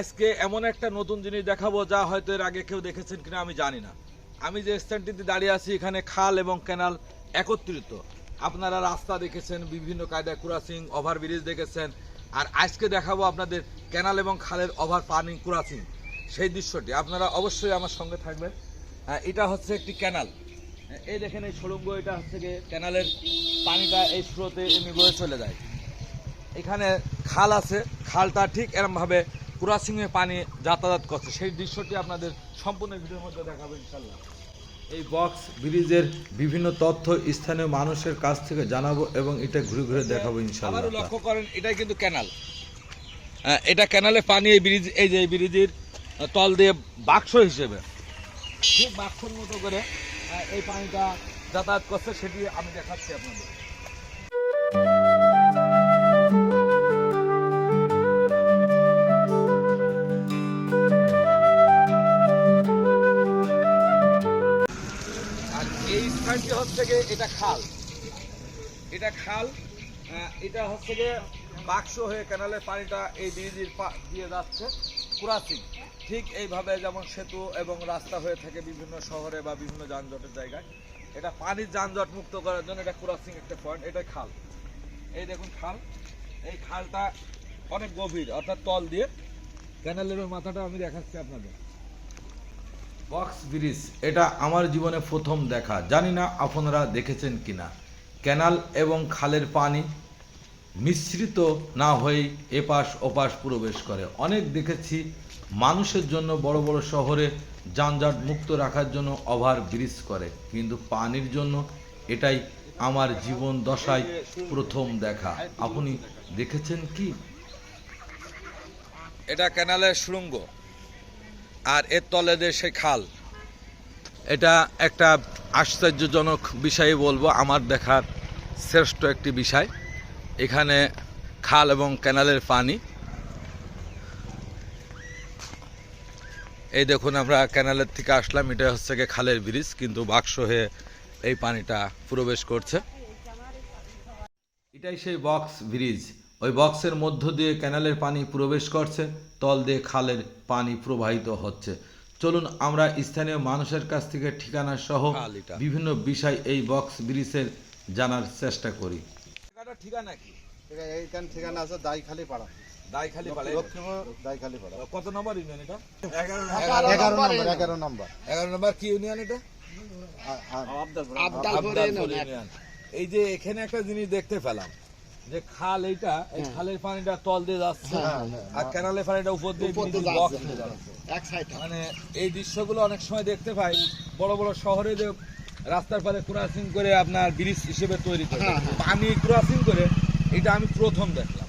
আজকে এমন একটা নতুন জিনিস দেখাবো যা হয়তো এর আগে কেউ দেখেছেন কিনা আমি জানি না। আমি যে স্ট্যান্ডটিতে দাঁড়িয়ে আছি, এখানে খাল এবং ক্যানাল একত্রিত। আপনারা রাস্তা দেখেছেন, বিভিন্ন কায়দায় ক্রসিং, ওভারব্রিজ দেখেছেন। আর আজকে দেখাবো আপনাদের ক্যানাল এবং খালের ওভার পানি ক্রসিং, সেই দৃশ্যটি। আপনারা অবশ্যই আমার সঙ্গে থাকবেন। এটা হচ্ছে একটি ক্যানাল। এই দেখেন এই সুড়ঙ্গ এটা হচ্ছে গিয়ে ক্যানালের পানিটা এই স্রোতে এমনি বয়ে চলে যায়। এখানে খাল আছে, খালটা ঠিক এরমভাবে ক্রসিংয়ে পানি যাতায়াত করছে। সেই দৃশ্যটি আপনাদের সম্পূর্ণ ভিডিওর মধ্যে দেখাবো ইনশাল্লাহ এই বক্স ব্রিজের বিভিন্ন তথ্য স্থানীয় মানুষের কাছ থেকে জানাব এবং এটা ঘুরে ঘুরে দেখাবো ইনশাল্লাহ লক্ষ্য করেন এটাই কিন্তু ক্যানাল এটা ক্যানালে পানি এই ব্রিজ এই যে এই ব্রিজের তল দিয়ে বাক্স হিসেবে। ঠিক বাক্সর মতো করে এই পানিটা যাতায়াত করছে সেটি আমি দেখাচ্ছি আপনাদের। আর এই স্থানটি হচ্ছে গিয়ে এটা খাল। এটা খাল এটা হচ্ছে গিয়ে বাক্স হয়ে ক্যানালের পানিটা এই ব্রিজের দিয়ে যাচ্ছে ক্রাসিং। ঠিক এইভাবে যেমন সেতু এবং রাস্তা হয়ে থাকে বিভিন্ন শহরে বা বিভিন্ন যানজটের জায়গায়। এটা পানির যানজট মুক্ত করার জন্য এটা ক্রাসিং একটা পয়েন্ট এটা খাল। এই দেখুন খাল, এই খালটা অনেক গভীর, অর্থাৎ তল দিয়ে ক্যানালের মাথাটা আমি দেখাচ্ছি আপনাদের। বক্স ব্রিজ, এটা আমার জীবনে প্রথম দেখা। জানি না আপনারা দেখেছেন কিনা। ক্যানাল এবং খালের পানি মিশ্রিত না হয়েই এপাশ ওপাশ প্রবেশ করে। অনেক দেখেছি মানুষের জন্য বড় বড় শহরে যানজট মুক্ত রাখার জন্য ওভার ব্রিজ করে। কিন্তু পানির জন্য এটাই আমার জীবন দশায় প্রথম দেখা। আপনি দেখেছেন কি? এটা ক্যানালের সুড়ঙ্গ আর এর তলে দেশে খাল, এটা একটা আশ্চর্যজনক বিষয় বলব, আমার দেখার শ্রেষ্ঠ একটি বিষয়। এখানে খাল এবং ক্যানালের পানি। এই দেখুন, আমরা ক্যানালের থেকে আসলাম, এটা হচ্ছে গিয়ে খালের ব্রিজ, কিন্তু বাক্স হয়ে এই পানিটা প্রবেশ করছে। এটাই সেই বক্স ব্রিজ। ওই বক্সের মধ্য দিয়ে ক্যানালের পানি প্রবেশ করছে তল দিয়ে খালের পানি প্রবাহিত হচ্ছে। চলুন আমরা স্থানীয় মানুষের কাছ থেকে ঠিকানা সহ বিভিন্ন বিষয় এই বক্স ব্রিজের জানার চেষ্টা করি। ঠিকানা কি? এইখান ঠিকানা আছে দাইখালি পাড়া। দাইখালি লক্ষ্মীপুর দাইখালি পাড়া। কত নম্বর ইউনিয়ন এটা? এগারো নম্বর। এগারো নম্বর এগারো নম্বর কি ইউনিয়ন এটা? আ- আ- আবদালপুর ইউনিয়ন। এই যে এখানে একটা জিনিস দেখতে পেলাম যে খাল এইটা এই খালের পানিটা তল দিয়ে যাচ্ছে আর ক্যানালের পানিটা উপর দিয়ে যাচ্ছে। মানে এই দৃশ্যগুলো অনেক সময় দেখতে পাই বড় বড় শহরে যে রাস্তার পারে ক্রসিং করে আপনার ব্রিজ হিসেবে তৈরি করে। পানি ক্রসিং করে এটা আমি প্রথম দেখলাম।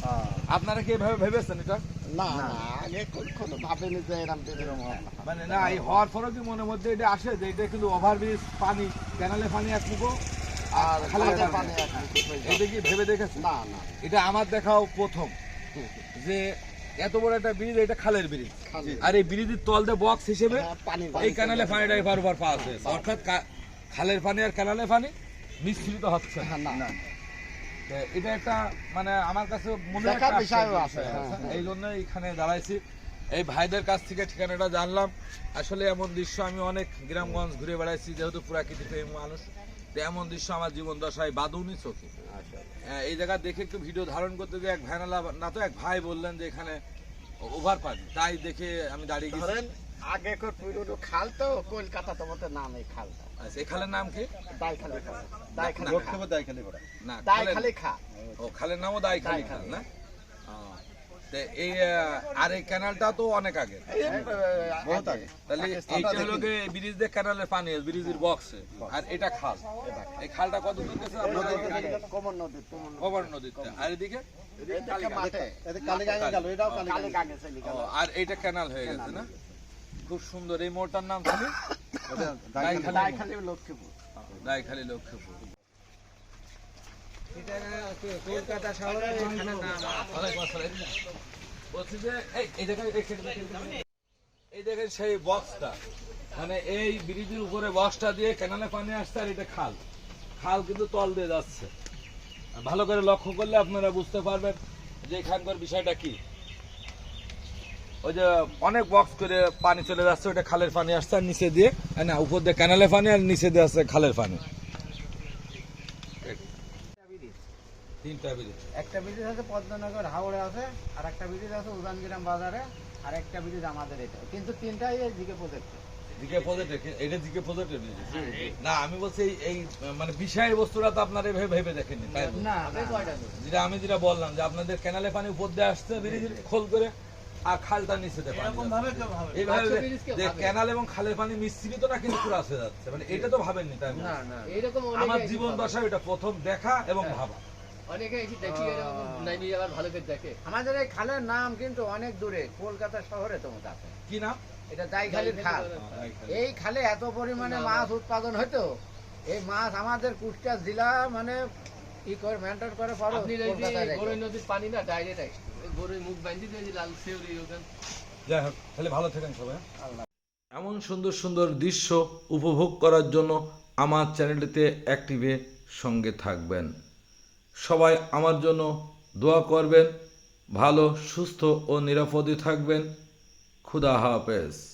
আপনারা কি এভাবে ভেবেছেন এটা? না আগে ভাবেনি যে মানে না এই হওয়ার পরেও কি মনের মধ্যে এটা আসে যে এটা কিন্তু ওভারব্রিজ পানি ক্যানালে পানি এক যায়। এটা আমার দেখাও প্রথম যে এত বড় একটা ব্রিজ এটা খালের ব্রিজ আর এই ব্রিজের তল দিয়ে বক্স হিসেবে এই ক্যানালে পানিটা এবার ওবার পাওয়া যাচ্ছে অর্থাৎ খালের পানি আর ক্যানালে পানি মিশ্রিত হচ্ছে এটা একটা মানে আমার কাছে মনে আছে। এই জন্য এখানে দাঁড়াইছি এই ভাইদের কাছ থেকে ঠিকানাটা জানলাম আসলে এমন দৃশ্য আমি অনেক গ্রামগঞ্জ ঘুরে বেড়াইছি যেহেতু প্রকৃতি প্রেম মানুষ তো এমন দৃশ্য আমার জীবন দশায় বাদুনি চোখে। আচ্ছা। এই জায়গা দেখে একটু ভিডিও ধারণ করতে গিয়ে এক ভাইনালা না তো এক ভাই বললেন যে এখানে ওভার পানি তাই দেখে আমি দাঁড়িয়ে গেছি। আগে কর পুরো খাল তো কলকাতা তো মতো নাম এই খালটা আচ্ছা, এই খালের নাম কি? দাইখালি খাল। দাইখালি পাড়া না দাইখালি খা ও খালের নামও দাইখালি খাল না? এই আর এই ক্যানালটা তো অনেক আগে। বহুত আগে। তাহলে এইটা হলো গিয়ে ব্রিজ দিয়ে ক্যানালের পানি ব্রিজের বক্সে আর এটা খাল। এই খালটা কত দূর গেছে আপনাদের কমন নদী কমন নদীতে। আর এদিকে? এদিকে মাঠে। এদিকে কালীগাঙ্গে গেল এটাও কালীগাঙ্গে চলে ও, আর এইটা ক্যানাল হয়ে গেছে না? খুব সুন্দর। এই মোড়টার নাম দাইখালি। দাইখালি লক্ষ্মীপুর। দাইখালি লক্ষ্মীপুর। কলকাতা শহরে নাম। এই দেখেন সেই বক্সটা মানে এই ব্রিজের উপরে বক্সটা দিয়ে ক্যানালে পানি আসছে আর এটা খাল খাল কিন্তু তল দিয়ে যাচ্ছে ভালো করে লক্ষ্য করলে আপনারা বুঝতে পারবেন যে এখানকার বিষয়টা কি ওই যে অনেক বক্স করে পানি চলে যাচ্ছে ওটা খালের পানি আসছে আর নিচে দিয়ে উপর দিয়ে ক্যানালের পানি আর নিচে দিয়ে আসছে খালের পানি তিনটা ব্রিজ একটা ব্রিজ আছে পদ্মনগর হাওড়ে আছে আর একটা ব্রিজ আছে উদানগ্রাম বাজারে আর একটা ব্রিজ আমাদের এটা। কিন্তু তিনটাই প্রজেক্ট দিকে পজিটিভ এটা দিকে পজিটিভ না আমি বলছি এই- এই মানে বিষয় বস্তুটা তো আপনারা এভাবে ভেবে দেখেননি তাই না যেটা আমি যেটা বললাম যে আপনাদের ক্যানালে পানি উপর দিয়ে আসছে খোল করে আর খালটা নিচে। এইভাবে আচ্ছা, যে ক্যানাল এবং খালের পানি মিশ্রিত না কিন্তু পুরো আসে যাচ্ছে মানে এটা তো ভাবেননি তাই আমার জীবন দশা এটা প্রথম দেখা এবং ভাবা। অনেকে এসে দেখি এরকম আবার ভালো করে দেখে। আমাদের এই খালের নাম কিন্তু অনেক দূরে কলকাতা শহরে তোমার আছে। কি নাম? এটা দাইখালির খাল। এই খালে এত পরিমাণে মাছ উৎপাদন হতো এই মাছ আমাদের কুষ্টিয়া জেলা মানে করে মেনটেন করে পারো। গরুই নদীর পানি না ডাইরেক্ট গরুই মুখ বাঁধি দিয়ে লাল সেউরি ওখান যাই হোক তাহলে ভালো থাকেন সবাই। আল্লাহ। এমন সুন্দর সুন্দর দৃশ্য উপভোগ করার জন্য আমার চ্যানেলটিতে অ্যাক্টিভে সঙ্গে থাকবেন। সবাই আমার জন্য দোয়া করবেন ভালো সুস্থ ও নিরাপদে থাকবেন। খুদা হাফেজ।